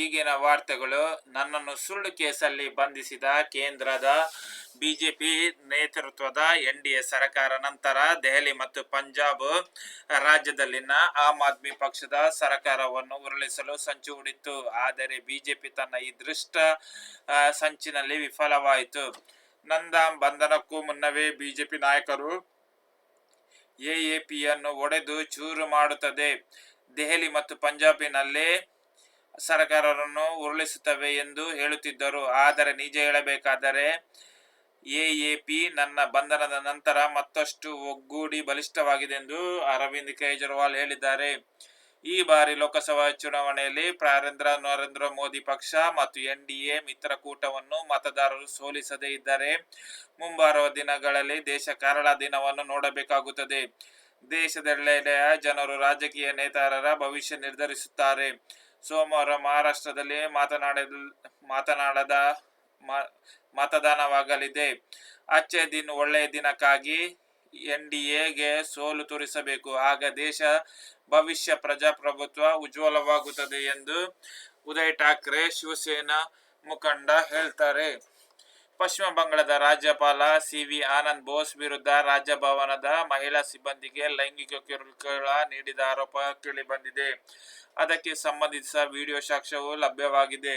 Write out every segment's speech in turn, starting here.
ಈಗಿನ ವಾರ್ತೆಗಳು. ನನ್ನನ್ನು ಸುಳ್ಳು ಕೇಸಲ್ಲಿ ಬಂಧಿಸಿದ ಕೇಂದ್ರದ ಬಿಜೆಪಿ ನೇತೃತ್ವದ ಎನ್ ಡಿ ಎ ಸರ್ಕಾರ ನಂತರ ದೆಹಲಿ ಮತ್ತು ಪಂಜಾಬ್ ರಾಜ್ಯದಲ್ಲಿನ ಆಮ್ ಆದ್ಮಿ ಪಕ್ಷದ ಸರ್ಕಾರವನ್ನು ಉರುಳಿಸಲು ಸಂಚು ಹೂಡಿತ್ತು. ಆದರೆ ಬಿಜೆಪಿ ತನ್ನ ಈ ದೃಷ್ಟ ಸಂಚಿನಲ್ಲಿ ವಿಫಲವಾಯಿತು. ನಂದ ಬಂಧನಕ್ಕೂ ಮುನ್ನವೇ ಬಿಜೆಪಿ ನಾಯಕರು ಎಎಪಿಯನ್ನು ಒಡೆದು ಚೂರು ಮಾಡುತ್ತದೆ. ದೆಹಲಿ ಮತ್ತು ಪಂಜಾಬಿನಲ್ಲೇ ಸರ್ಕಾರವನ್ನು ಉರುಳಿಸುತ್ತವೆ ಎಂದು ಹೇಳುತ್ತಿದ್ದರು. ಆದರೆ ನಿಜ ಹೇಳಬೇಕಾದರೆ ಎಎಪಿ ನನ್ನ ಬಂಧನದ ನಂತರ ಮತ್ತಷ್ಟು ಒಗ್ಗೂಡಿ ಬಲಿಷ್ಠವಾಗಿದೆ ಎಂದು ಅರವಿಂದ್ ಕೇಜ್ರಿವಾಲ್ ಹೇಳಿದ್ದಾರೆ. ಈ ಬಾರಿ ಲೋಕಸಭಾ ಚುನಾವಣೆಯಲ್ಲಿ ಪ್ರಾರಂದ್ರ ನರೇಂದ್ರ ಮೋದಿ ಪಕ್ಷ ಮತ್ತು ಎನ್ ಡಿ ಎ ಮಿತ್ರಕೂಟವನ್ನು ಮತದಾರರು ಸೋಲಿಸದೇ ಇದ್ದರೆ ಮುಂಬರುವ ದಿನಗಳಲ್ಲಿ ದೇಶ ಕೇರಳ ದಿನವನ್ನು ನೋಡಬೇಕಾಗುತ್ತದೆ. ದೇಶದೆಲ್ಲೆಡೆಯ ಜನರು ರಾಜಕೀಯ ನೇತಾರರ ಭವಿಷ್ಯ ನಿರ್ಧರಿಸುತ್ತಾರೆ. ಸೋಮವಾರ ಮಹಾರಾಷ್ಟ್ರದಲ್ಲಿ ಮಾತನಾಡ ಮಾತನಾಡದ ಮತದಾನವಾಗಲಿದೆ. ಅಚ್ಚೆ ದಿನ, ಒಳ್ಳೆಯ ದಿನಕ್ಕಾಗಿ ಎನ್ ಡಿ ಎಗೆ ಸೋಲು ತೋರಿಸಬೇಕು. ಆಗ ದೇಶ ಭವಿಷ್ಯ ಪ್ರಜಾಪ್ರಭುತ್ವ ಉಜ್ವಲವಾಗುತ್ತದೆ ಎಂದು ಉದಯ್ ಠಾಕ್ರೆ ಶಿವಸೇನಾ ಮುಖಂಡ ಹೇಳ್ತಾರೆ. ಪಶ್ಚಿಮ ಬಂಗಾಳದ ರಾಜ್ಯಪಾಲ ಸಿ ವಿ ಆನಂದ್ ಬೋಸ್ ವಿರುದ್ಧ ರಾಜಭವನದ ಮಹಿಳಾ ಸಿಬ್ಬಂದಿಗೆ ಲೈಂಗಿಕ ಕಿರುಕುಳ ನೀಡಿದ ಆರೋಪ ಕೇಳಿಬಂದಿದೆ ಅದಕ್ಕೆ ಸಂಬಂಧಿಸಿದ ವಿಡಿಯೋ ಸಾಕ್ಷ್ಯವು ಲಭ್ಯವಾಗಿದೆ.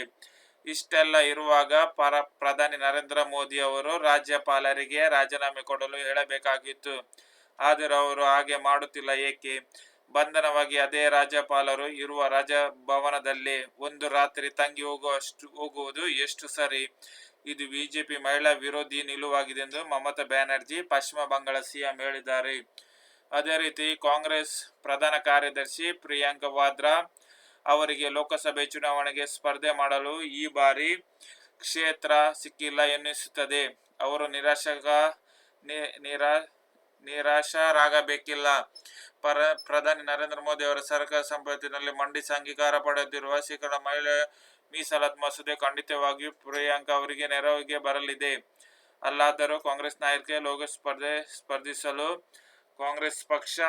ಇಷ್ಟೆಲ್ಲ ಇರುವಾಗ ಪರ, ಪ್ರಧಾನಿ ನರೇಂದ್ರ ಮೋದಿ ಅವರು ರಾಜ್ಯಪಾಲರಿಗೆ ರಾಜೀನಾಮೆ ಕೊಡಲು ಹೇಳಬೇಕಾಗಿತ್ತು. ಆದರೆ ಅವರು ಹಾಗೆ ಮಾಡುತ್ತಿಲ್ಲ. ಏಕೆ? ಬಂಧನವಾಗಿ ಅದೇ ರಾಜ್ಯಪಾಲರು ಇರುವ ರಾಜಭವನದಲ್ಲಿ ಒಂದು ರಾತ್ರಿ ತಂಗಿ ಹೋಗುವಷ್ಟು ಹೋಗುವುದು ಎಷ್ಟು ಸರಿ? ಇದು ಬಿಜೆಪಿ ಮಹಿಳಾ ವಿರೋಧಿ ನಿಲುವಾಗಿದೆ ಎಂದು ಮಮತಾ ಬ್ಯಾನರ್ಜಿ ಪಶ್ಚಿಮ ಬಂಗಾಳ ಸಿಎಂ ಹೇಳಿದ್ದಾರೆ. ಅದೇ ರೀತಿ ಕಾಂಗ್ರೆಸ್ ಪ್ರಧಾನ ಕಾರ್ಯದರ್ಶಿ ಪ್ರಿಯಾಂಕಾ ವಾದ್ರಾ ಅವರಿಗೆ ಲೋಕಸಭೆ ಚುನಾವಣೆಗೆ ಸ್ಪರ್ಧೆ ಮಾಡಲು ಈ ಬಾರಿ ಕ್ಷೇತ್ರ ಸಿಕ್ಕಿಲ್ಲ ಎನ್ನಿಸುತ್ತದೆ. ಅವರು ನಿರಾಶಕ ನಿರಾ ನಿರಾಶರಾಗಬೇಕಿಲ್ಲ. ಪರ ಪ್ರಧಾನಿ ನರೇಂದ್ರ ಮೋದಿ ಅವರ ಸರ್ಕಾರ ಸಂಪತ್ತಿನಲ್ಲಿ ಮಂಡಿಸಿ ಅಂಗೀಕಾರ ಪಡೆದಿರುವ ಶೇಕಡ ಮಹಿಳೆ ಮೀಸಲಾತ್ ಮಸೂದೆ ಖಂಡಿತವಾಗಿಯೂ ಪ್ರಿಯಾಂಕಾ ಅವರಿಗೆ ನೆರವಿಗೆ ಬರಲಿದೆ. ಅಲ್ಲಾದರೂ ಕಾಂಗ್ರೆಸ್ ನಾಯಕ ಲೋಕ ಸ್ಪರ್ಧೆ ಸ್ಪರ್ಧಿಸಲು ಕಾಂಗ್ರೆಸ್ ಪಕ್ಷ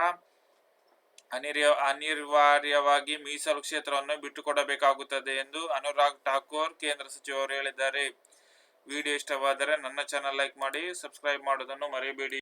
ಅನಿರ್ಯ ಅನಿವಾರ್ಯವಾಗಿ ಮೀಸಲು ಕ್ಷೇತ್ರವನ್ನು ಬಿಟ್ಟುಕೊಡಬೇಕಾಗುತ್ತದೆ ಎಂದು ಅನುರಾಗ್ ಠಾಕೂರ್ ಕೇಂದ್ರ ಸಚಿವರು ಹೇಳಿದ್ದಾರೆ. ವಿಡಿಯೋ ಇಷ್ಟವಾದರೆ ನನ್ನ ಚಾನಲ್ ಲೈಕ್ ಮಾಡಿ, ಸಬ್ಸ್ಕ್ರೈಬ್ ಮಾಡೋದನ್ನು ಮರೆಯಬೇಡಿ